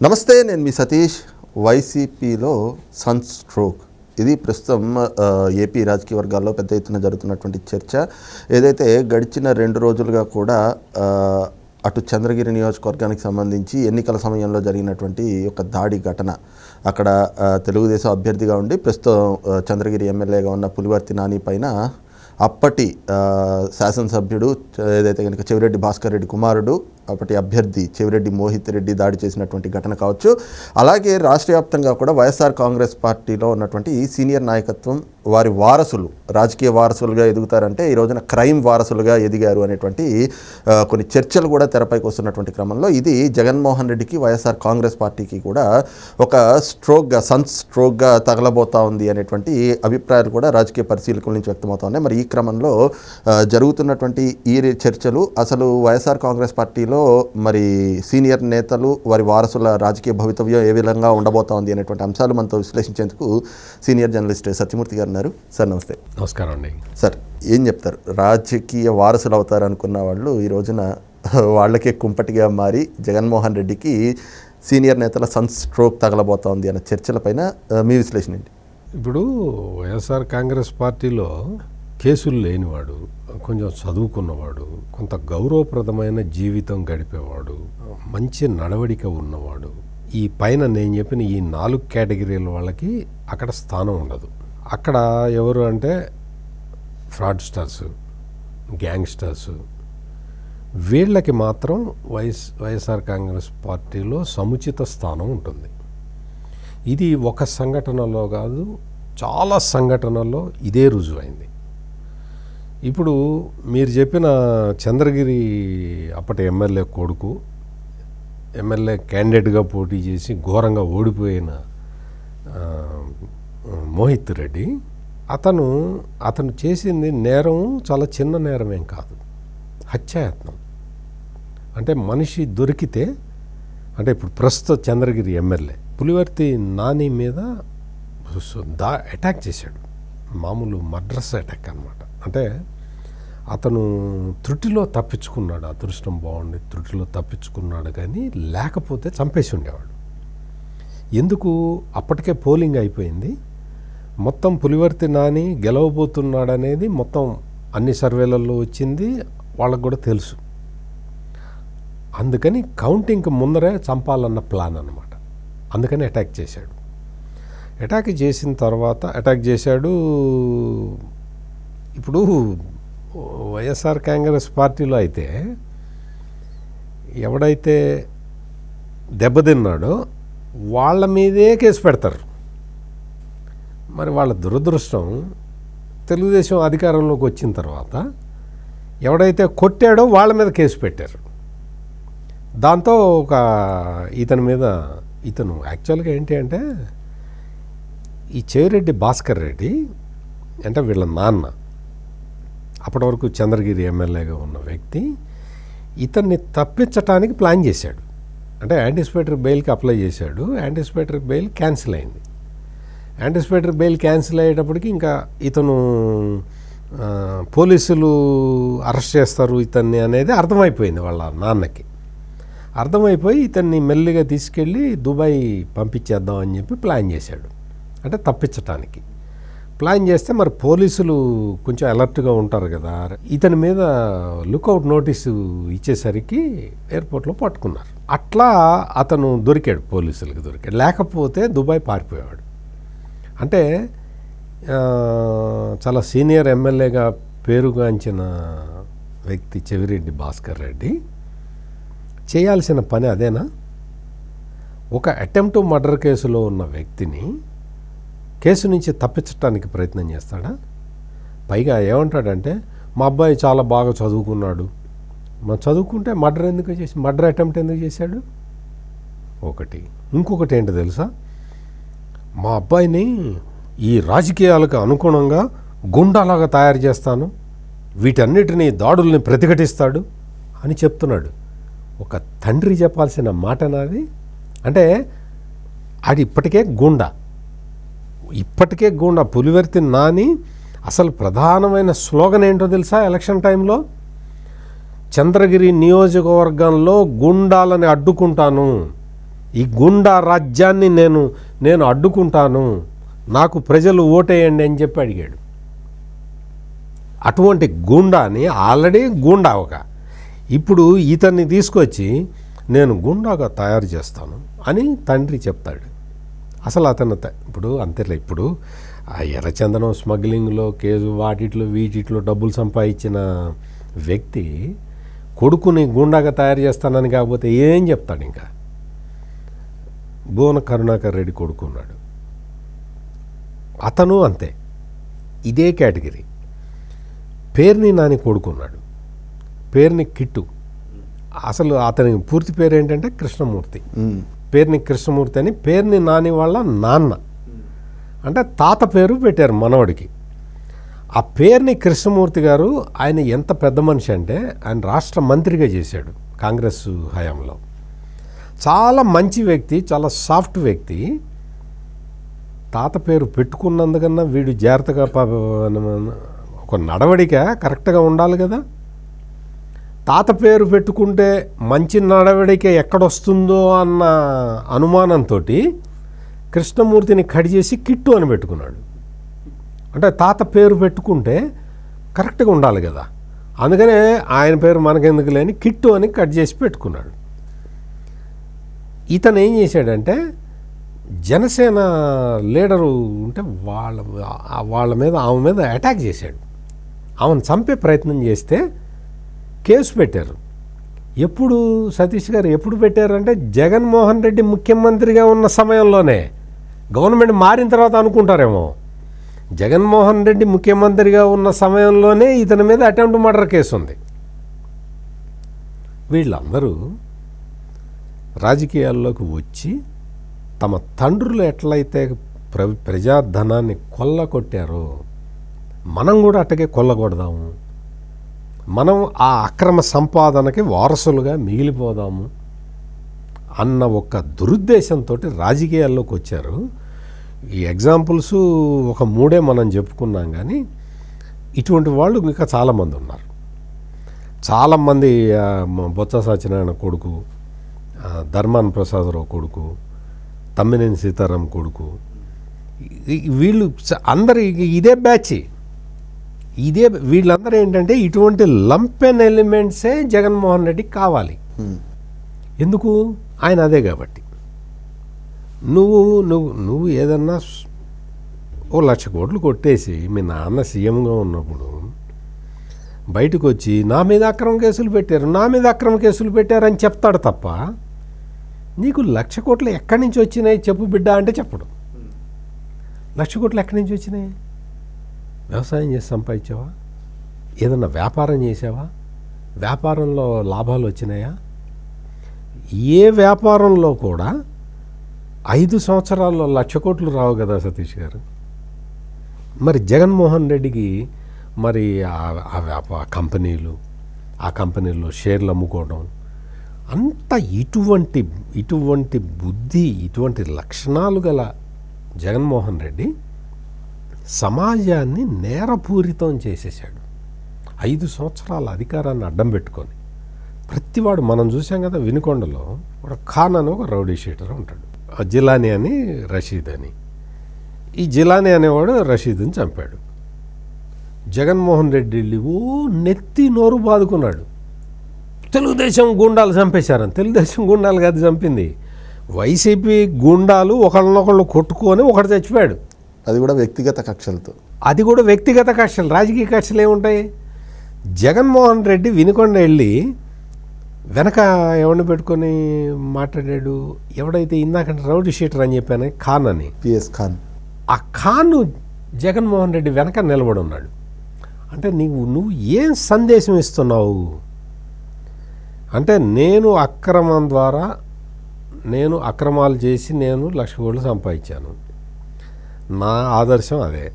నమస్తే నేను మీ సతీష్ వైసీపీలో సన్ స్ట్రోక్ ఇది ప్రస్తుతం ఏపీ రాజకీయ వర్గాల్లో పెద్ద ఎత్తున జరుగుతున్నటువంటి చర్చ. ఏదైతే గడిచిన రెండు రోజులుగా కూడా అటు చంద్రగిరి నియోజకవర్గానికి సంబంధించి ఎన్నికల సమయంలో జరిగినటువంటి ఒక దాడి ఘటన. అక్కడ తెలుగుదేశం అభ్యర్థిగా ఉండి ప్రస్తుతం చంద్రగిరి ఎమ్మెల్యేగా ఉన్న పులివర్తి నాని పైన అప్పటి శాసనసభ్యుడు ఏదైతే కనుక చెవిరెడ్డి భాస్కర్ రెడ్డి కుమారుడు అప్పటి అభ్యర్థి చెవిరెడ్డి మోహిత్ రెడ్డి దాడి చేసినటువంటి ఘటన కావచ్చు. అలాగే రాష్ట్ర వ్యాప్తంగా కూడా వైఎస్ఆర్ కాంగ్రెస్ పార్టీలో ఉన్నటువంటి ఈ సీనియర్ నాయకత్వం వారి వారసులు రాజకీయ వారసులుగా ఎదుగుతారంటే ఈ రోజున క్రైమ్ వారసులుగా ఎదిగారు అనేటువంటి కొన్ని చర్చలు కూడా తెరపైకి వస్తున్నటువంటి క్రమంలో ఇది జగన్మోహన్ రెడ్డికి వైఎస్ఆర్ కాంగ్రెస్ పార్టీకి కూడా ఒక స్ట్రోక్గా సన్ స్ట్రోక్గా తగలబోతా ఉంది అనేటువంటి అభిప్రాయాలు కూడా రాజకీయ పరిశీలకుల నుంచి వ్యక్తమవుతున్నాయి మరి ఈ క్రమంలో జరుగుతున్నటువంటి ఈ చర్చలు అసలు వైఎస్ఆర్ కాంగ్రెస్ పార్టీలో మరి సీనియర్ నేతలు వారి వారసుల రాజకీయ భవితవ్యం ఏ విధంగా ఉండబోతా ఉంది అనేటువంటి అంశాలు మనతో విశ్లేషించేందుకు సీనియర్ జర్నలిస్ట్ సత్యమూర్తి గారు ఉన్నారు. సార్ నమస్తే. నమస్కారం అండి. సార్ ఏం చెప్తారు? రాజకీయ వారసులు అవుతారు అనుకున్న వాళ్ళు ఈ రోజున వాళ్ళకే కుంపటిగా మారి జగన్మోహన్ రెడ్డికి సీనియర్ నేతల సన్ స్ట్రోక్ తగలబోతా ఉంది అన్న చర్చలపైన మీ విశ్లేషణ ఏంటి? ఇప్పుడు వైఎస్ఆర్ కాంగ్రెస్ పార్టీలో కేసులు లేనివాడు కొంచెం చదువుకున్నవాడు కొంత గౌరవప్రదమైన జీవితం గడిపేవాడు మంచి నడవడిక ఉన్నవాడు. ఈ పైన నేను చెప్పిన ఈ నాలుగు కేటగిరీల వాళ్ళకి అక్కడ స్థానం ఉండదు. అక్కడ ఎవరు అంటే ఫ్రాడ్స్టర్స్ గ్యాంగ్స్టర్స్. వీళ్ళకి మాత్రం వైఎస్ వైఎస్ఆర్ కాంగ్రెస్ పార్టీలో సముచిత స్థానం ఉంటుంది. ఇది ఒక సంఘటనలో కాదు చాలా సంఘటనల్లో ఇదే రుజువైంది. ఇప్పుడు మీరు చెప్పిన చంద్రగిరి అప్పటి ఎమ్మెల్యే కొడుకు ఎమ్మెల్యే క్యాండిడేట్గా పోటీ చేసి ఘోరంగా ఓడిపోయిన మోహిత్ రెడ్డి అతను అతను చేసింది నేరం చాలా చిన్న నేరమేం కాదు. హత్యాయత్నం. అంటే మనిషి దొరికితే అంటే ఇప్పుడు ప్రస్తుత చంద్రగిరి ఎమ్మెల్యే పులివర్తి నాని మీద దా అటాక్ చేశాడు. మామూలు మడ్రస్ అటాక్ అనమాట అంటే అతను త్రుటిలో తప్పించుకున్నాడు అదృష్టం బాగుండి త్రుటిలో తప్పించుకున్నాడు కానీ లేకపోతే చంపేసి ఉండేవాడు. ఎందుకు? అప్పటికే పోలింగ్ అయిపోయింది. మొత్తం పులివర్తి నాని గెలవబోతున్నాడు అనేది మొత్తం అన్ని సర్వేలలో వచ్చింది వాళ్ళకు కూడా తెలుసు. అందుకని కౌంటింగ్కి ముందరే చంపాలన్న ప్లాన్ అనమాట అందుకని అటాక్ చేశాడు. అటాక్ చేసిన తర్వాత అటాక్ చేశాడు ఇప్పుడు వైఎస్ఆర్ కాంగ్రెస్ పార్టీలో అయితే ఎవడైతే దెబ్బతిన్నాడో వాళ్ళ మీదే కేసు పెడతారు. మరి వాళ్ళ దురదృష్టం తెలుగుదేశం అధికారంలోకి వచ్చిన తర్వాత ఎవడైతే కొట్టాడో వాళ్ళ మీద కేసు పెట్టారు. దాంతో ఒక ఇతని మీద ఇతను యాక్చువల్గా ఏంటి అంటే ఈ చెవిరెడ్డి భాస్కర్ రెడ్డి అంటే వీళ్ళ నాన్న అప్పటి వరకు చంద్రగిరి ఎమ్మెల్యేగా ఉన్న వ్యక్తి ఇతన్ని తప్పించటానికి ప్లాన్ చేశాడు. అంటే యాంటిసిపేటరీ బెయిల్కి అప్లై చేశాడు. యాంటిసిపేటరీ బెయిల్ క్యాన్సిల్ అయింది. యాంటిసిపేటరీ బెయిల్ క్యాన్సిల్ అయ్యేటప్పటికి ఇంకా ఇతను పోలీసులు అరెస్ట్ చేస్తారు ఇతన్ని అనేది అర్థమైపోయింది వాళ్ళ నాన్నకి. అర్థమైపోయి ఇతన్ని మెల్లిగా తీసుకెళ్ళి దుబాయ్ పంపించేద్దాం అని చెప్పి ప్లాన్ చేశాడు. అంటే తప్పించటానికి. ప్లాన్ చేస్తే మరి పోలీసులు కొంచెం అలర్ట్గా ఉంటారు కదా. ఇతని మీద లుకౌట్ నోటీసు ఇచ్చేసరికి ఎయిర్పోర్ట్లో పట్టుకున్నారు. అట్లా అతను దొరికాడు పోలీసులకు దొరికాడు. లేకపోతే దుబాయ్ పారిపోయాడు అంటే చాలా సీనియర్ ఎమ్మెల్యేగా పేరుగాంచిన వ్యక్తి చెవిరెడ్డి భాస్కర్ రెడ్డి చేయాల్సిన పని అదేనా? ఒక అటెంప్ట్ మర్డర్ కేసులో ఉన్న వ్యక్తిని కేసు నుంచి తప్పించడానికి ప్రయత్నం చేస్తాడా? పైగా ఏమంటాడంటే మా అబ్బాయి చాలా బాగా చదువుకున్నాడు. మా చదువుకుంటే మర్డర్ ఎందుకు చేసి మర్డర్ అటెంప్ట్ ఎందుకు చేశాడు? ఒకటి. ఇంకొకటి ఏంటో తెలుసా? మా అబ్బాయిని ఈ రాజకీయాలకు అనుగుణంగా గుండాలాగా తయారు చేస్తాను. వీటన్నిటినీ దాడుల్ని ప్రతిఘటిస్తాడు అని చెప్తున్నాడు. ఒక తండ్రి చెప్పాల్సిన మాట నాది? అంటే ఆడి ఇప్పటికే గుండా. ఇప్పటికే గుండా పులివెర్తి నాని అసలు ప్రధానమైన స్లోగన్ ఏంటో తెలుసా ఎలక్షన్ టైంలో? చంద్రగిరి నియోజకవర్గంలో గుండాలని అడ్డుకుంటాను. ఈ గుండా రాజ్యాన్ని నేను నేను అడ్డుకుంటాను. నాకు ప్రజలు ఓటేయండి అని చెప్పి అడిగాడు. అటువంటి గుండాని ఆల్రెడీ గుండా ఒక. ఇప్పుడు ఇతన్ని తీసుకొచ్చి నేను గుండాగా తయారు చేస్తాను అని తండ్రి చెప్తాడు. అసలు అతను ఇప్పుడు అంతేలే ఇప్పుడు ఆ ఎర్రచందనం స్మగ్లింగ్లో కేసు వాటిట్లో వీటిట్లో డబ్బులు సంపాదించిన వ్యక్తి కొడుకుని గుండాగా తయారు చేస్తానని కాకపోతే ఏం చెప్తాడు ఇంకా? భువన కరుణాకర్ రెడ్డి కొడుకున్నాడు అతను అంతే. ఇదే కేటగిరీ. పేరుని నాని కొడుకున్నాడు పేరుని కిట్టు. అసలు అతని పూర్తి పేరు ఏంటంటే కృష్ణమూర్తి పేరుని కృష్ణమూర్తి అని పేరుని నాని వాళ్ళ నాన్న. అంటే తాత పేరు పెట్టారు మనవడికి. ఆ పేరుని కృష్ణమూర్తి గారు ఆయన ఎంత పెద్ద మనిషి అంటే ఆయన రాష్ట్ర మంత్రిగా చేశాడు కాంగ్రెస్ హయాంలో. చాలా మంచి వ్యక్తి చాలా సాఫ్ట్ వ్యక్తి. తాత పేరు పెట్టుకున్నందుకన్నా వీడు జాగ్రత్తగా ఒక నడవడిక కరెక్ట్గా ఉండాలి కదా. తాత పేరు పెట్టుకుంటే మంచి నడవడిక ఎక్కడొస్తుందో అన్న అనుమానంతో కృష్ణమూర్తిని కడి చేసి కిట్టు అని పెట్టుకున్నాడు. అంటే తాత పేరు పెట్టుకుంటే కరెక్ట్గా ఉండాలి కదా. అందుకనే ఆయన పేరు మనకెందుకు లేని కిట్టు అని కట్ చేసి పెట్టుకున్నాడు. ఇతను ఏం చేశాడంటే జనసేన లీడరు ఉంటే వాళ్ళ వాళ్ళ మీద ఆమె మీద అటాక్ చేశాడు. ఆమెను చంపే ప్రయత్నం చేస్తే కేసు పెట్టారు. ఎప్పుడు సతీష్ గారు ఎప్పుడు పెట్టారంటే జగన్మోహన్ రెడ్డి ముఖ్యమంత్రిగా ఉన్న సమయంలోనే గవర్నమెంట్ మారిన తర్వాత అనుకుంటారేమో. జగన్మోహన్ రెడ్డి ముఖ్యమంత్రిగా ఉన్న సమయంలోనే ఇతని మీద అటెంప్ట్ మర్డర్ కేసు ఉంది వీళ్ళందరూ రాజకీయాల్లోకి వచ్చి తమ తండ్రులు ఎట్లయితే ప్ర ప్రజాధనాన్ని కొల్లగొట్టారో మనం కూడా అట్టగే కొల్లగొడదాము. మనం ఆ అక్రమ సంపాదనకి వారసులుగా మిగిలిపోదాము అన్న ఒక దురుద్దేశంతో రాజకీయాల్లోకి వచ్చారు. ఈ ఎగ్జాంపుల్స్ ఒక మూడే మనం చెప్పుకున్నాం కానీ ఇటువంటి వాళ్ళు ఇంకా చాలామంది ఉన్నారు. చాలామంది బొత్స సత్యనారాయణ కొడుకు ధర్మాన్ ప్రసాదరావు కొడుకు తమ్మినేని సీతారాం కొడుకు వీళ్ళు అందరి అందరు ఇదే బ్యాచ్. ఇదే వీళ్ళందరూ ఏంటంటే ఇటువంటి లంపెన్ ఎలిమెంట్సే జగన్మోహన్ రెడ్డికి కావాలి. ఎందుకు? ఆయన అదే కాబట్టి. నువ్వు నువ్వు నువ్వు ఏదన్నా ఓ లక్ష కోట్లు కొట్టేసి మీ నాన్న సీఎంగా ఉన్నప్పుడు బయటకు వచ్చి నా మీద అక్రమ కేసులు పెట్టారు నా మీద అక్రమ కేసులు పెట్టారని చెప్తాడు తప్ప నీకు లక్ష కోట్లు ఎక్కడి నుంచి వచ్చినాయి చెప్పు బిడ్డ అంటే చెప్పడు. లక్ష కోట్లు ఎక్కడి నుంచి వచ్చినాయి? వ్యవసాయం చేసి సంపాదించావా? ఏదన్నా వ్యాపారం చేసావా? వ్యాపారంలో లాభాలు వచ్చినాయా? ఏ వ్యాపారంలో కూడా ఐదు సంవత్సరాల్లో లక్ష కోట్లు రావు కదా సతీష్ గారు. మరి జగన్మోహన్ రెడ్డికి మరి ఆ- ఆ వ్యాపార కంపెనీలు ఆ కంపెనీల్లో షేర్లు అమ్ముకోవడం అంత ఇటువంటి ఇటువంటి బుద్ధి ఇటువంటి లక్షణాలు గల జగన్మోహన్ రెడ్డి సమాజాన్ని నేరపూరితం చేసేసాడు ఐదు సంవత్సరాల అధికారాన్ని అడ్డం పెట్టుకొని ప్రతివాడు మనం చూసాం కదా వినుకొండలో ఒక ఖాన్ అని ఒక రౌడీ షీటర్ ఉంటాడు. ఆ జిలానీ అని రషీద్ అని. ఈ జిలానీ అనేవాడు రషీద్ని చంపాడు. జగన్మోహన్ రెడ్డి వెళ్ళి ఓ నెత్తి నోరు బాదుకున్నాడు. తెలుగుదేశం గుండాలు చంపేశారని తెలుగుదేశం గుండాలు కాదు చంపింది. వైసీపీ గుండాలు ఒకళ్ళనొకళ్ళు కొట్టుకొని ఒకడు చచ్చిపోయాడు. అది కూడా వ్యక్తిగత కక్షలతో. అది కూడా వ్యక్తిగత కక్షలు రాజకీయ కక్షలు ఏముంటాయి? జగన్మోహన్ రెడ్డి వినుకొండ వెళ్ళి వెనక ఎవరిని పెట్టుకొని మాట్లాడాడు? ఎవడైతే ఇందాకంటే రౌడీ షీటర్ అని చెప్పాను ఖాన్ అని. పిఎస్ ఖాన్. ఆ ఖాన్ జగన్మోహన్ రెడ్డి వెనక నిలబడి ఉన్నాడు. అంటే నీవు నువ్వు ఏం సందేశం ఇస్తున్నావు? అంటే నేను అక్రమం ద్వారా నేను అక్రమాలు చేసి నేను లక్ష కోట్లు సంపాదించాను. నా ఆదర్శం అదే.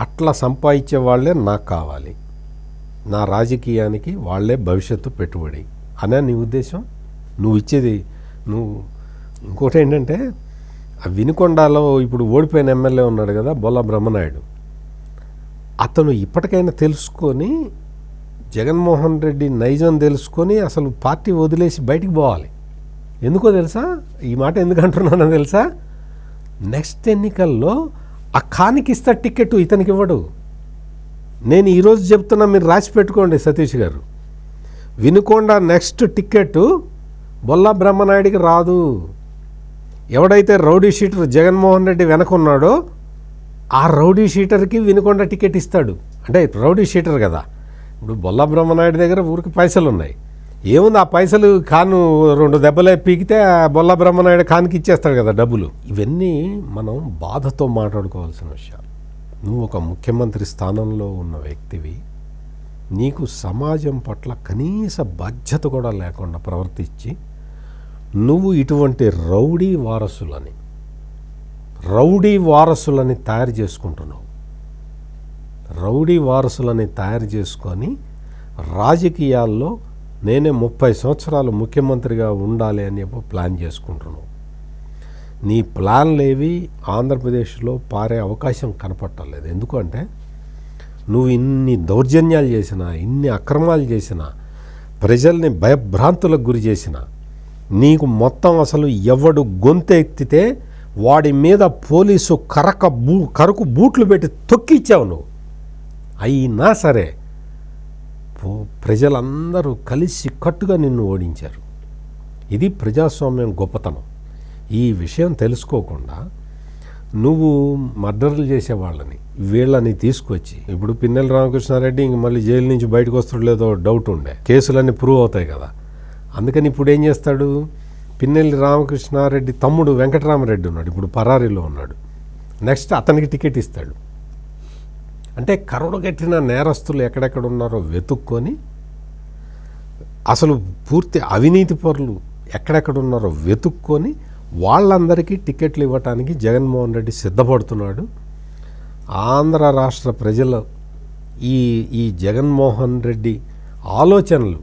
అట్లా సంపాదించే వాళ్ళే నాకు కావాలి. నా రాజకీయానికి వాళ్ళే భవిష్యత్తు పెట్టుబడి అనే నీ ఉద్దేశం? నువ్వు ఇచ్చేది నువ్వు ఇంకోటి ఏంటంటే ఆ వినుకొండలో ఇప్పుడు ఓడిపోయిన ఎమ్మెల్యే ఉన్నాడు కదా బొల్ల బ్రహ్మనాయుడు. అతను ఇప్పటికైనా తెలుసుకొని జగన్మోహన్ రెడ్డి నైజం తెలుసుకొని అసలు పార్టీ వదిలేసి బయటికి పోవాలి. ఎందుకో తెలుసా? ఈ మాట ఎందుకు అంటున్నానో తెలుసా? నెక్స్ట్ ఎన్నికల్లో ఆ ఖానికి ఇస్తా టికెట్ ఇతనికి ఇవ్వడు నేను ఈరోజు చెప్తున్నా మీరు రాసి పెట్టుకోండి సతీష్ గారు. వినుకొండ నెక్స్ట్ టికెట్ బొల్లా బ్రహ్మనాయుడికి రాదు. ఎవడైతే రౌడీ షీటర్ జగన్మోహన్ రెడ్డి వెనకున్నాడో ఆ రౌడీ షీటర్కి వినుకొండ టికెట్ ఇస్తాడు. అంటే రౌడీ షీటర్ కదా. ఇప్పుడు బొల్లా బ్రహ్మనాయుడు దగ్గర ఊరికి పైసలు ఉన్నాయి ఏముంది ఆ పైసలు కాను రెండు దెబ్బలే పీకితే ఆ బ్రహ్మనాయుడు కానికి ఇచ్చేస్తాడు కదా డబ్బులు. ఇవన్నీ మనం బాధతో మాట్లాడుకోవాల్సిన విషయాలు. నువ్వు ఒక ముఖ్యమంత్రి స్థానంలో ఉన్న వ్యక్తివి. నీకు సమాజం పట్ల కనీస బాధ్యత కూడా లేకుండా ప్రవర్తించి నువ్వు ఇటువంటి రౌడీ వారసులని రౌడీ వారసులని తయారు చేసుకుంటున్నావు. రౌడీ వారసులని తయారు చేసుకొని రాజకీయాల్లో నేనే ముప్పై సంవత్సరాలు ముఖ్యమంత్రిగా ఉండాలి అని చెప్పి ప్లాన్ చేసుకుంటున్నావు. నీ ప్లాన్లేవి ఆంధ్రప్రదేశ్లో పారే అవకాశం కనపట్టలేదు. ఎందుకంటే నువ్వు ఇన్ని దౌర్జన్యాలు చేసినా ఇన్ని అక్రమాలు చేసినా ప్రజల్ని భయభ్రాంతులకు గురి చేసినా నీకు మొత్తం అసలు ఎవడు గొంతెత్తితే వాడి మీద పోలీసు కరక బూ కరకు బూట్లు పెట్టి తొక్కిచ్చావు నువ్వు. అయినా సరే ప్రజలందరూ కలిసి కట్టుగా నిన్ను ఓడించారు. ఇది ప్రజాస్వామ్యం గొప్పతనం. ఈ విషయం తెలుసుకోకుండా నువ్వు మర్డర్లు చేసేవాళ్ళని వీళ్ళని తీసుకొచ్చి ఇప్పుడు పిన్నెల రామకృష్ణారెడ్డి ఇంక మళ్ళీ జైలు నుంచి బయటకు వస్తాడు లేదో డౌట్ ఉండే. కేసులన్నీ ప్రూవ్ అవుతాయి కదా. అందుకని ఇప్పుడు ఏం చేస్తాడు? పిన్నెల్లి రామకృష్ణారెడ్డి తమ్ముడు వెంకటరామరెడ్డి ఉన్నాడు ఇప్పుడు పరారీలో ఉన్నాడు. నెక్స్ట్ అతనికి టికెట్ ఇస్తాడు. అంటే కరుడుగట్టిన నేరస్తులు ఎక్కడెక్కడ ఉన్నారో వెతుక్కొని అసలు పూర్తి అవినీతి పరులు ఎక్కడెక్కడ ఉన్నారో వెతుక్కొని వాళ్ళందరికీ టికెట్లు ఇవ్వటానికి జగన్మోహన్ రెడ్డి సిద్ధపడుతున్నాడు. ఆంధ్ర రాష్ట్ర ప్రజలు ఈ ఈ జగన్మోహన్ రెడ్డి ఆలోచనలు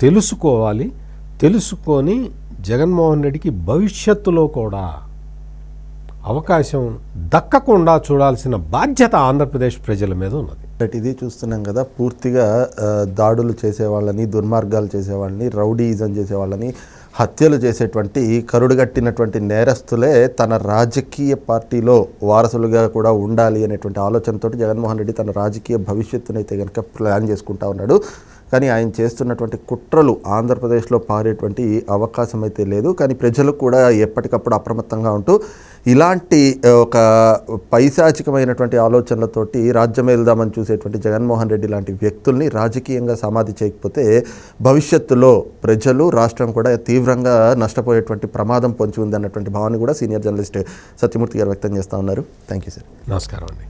తెలుసుకోవాలి. తెలుసుకొని జగన్మోహన్ రెడ్డికి భవిష్యత్తులో కూడా అవకాశం దక్కకుండా చూడాల్సిన బాధ్యత ఆంధ్రప్రదేశ్ ప్రజల మీద ఉన్నది. బట్ ఇది చూస్తున్నాం కదా పూర్తిగా దాడులు చేసేవాళ్ళని దుర్మార్గాలు చేసేవాళ్ళని రౌడీయిజం చేసేవాళ్ళని హత్యలు చేసేటువంటి కరుడుగట్టినటువంటి నేరస్తులే తన రాజకీయ పార్టీలో వారసులుగా కూడా ఉండాలి అనేటువంటి ఆలోచనతోటి జగన్మోహన్ రెడ్డి తన రాజకీయ భవిష్యత్తునైతే కనుక ప్లాన్ చేసుకుంటా ఉన్నాడు. కానీ ఆయన చేస్తున్నటువంటి కుట్రలు ఆంధ్రప్రదేశ్లో పారేటువంటి అవకాశం అయితే లేదు. కానీ ప్రజలు కూడా ఎప్పటికప్పుడు అప్రమత్తంగా ఉంటూ ఇలాంటి ఒక పైశాచికమైనటువంటి ఆలోచనలతోటి రాజ్యం వెళ్దామని చూసేటువంటి జగన్మోహన్ రెడ్డి లాంటి వ్యక్తుల్ని రాజకీయంగా సమాధి చేయకపోతే భవిష్యత్తులో ప్రజలు రాష్ట్రం కూడా తీవ్రంగా నష్టపోయేటువంటి ప్రమాదం పొంచి ఉంది అన్నటువంటి భావాన్ని కూడా సీనియర్ జర్నలిస్ట్ సత్యమూర్తి గారు వ్యక్తం చేస్తూ ఉన్నారు. Thank you sir. నమస్కారం అండి.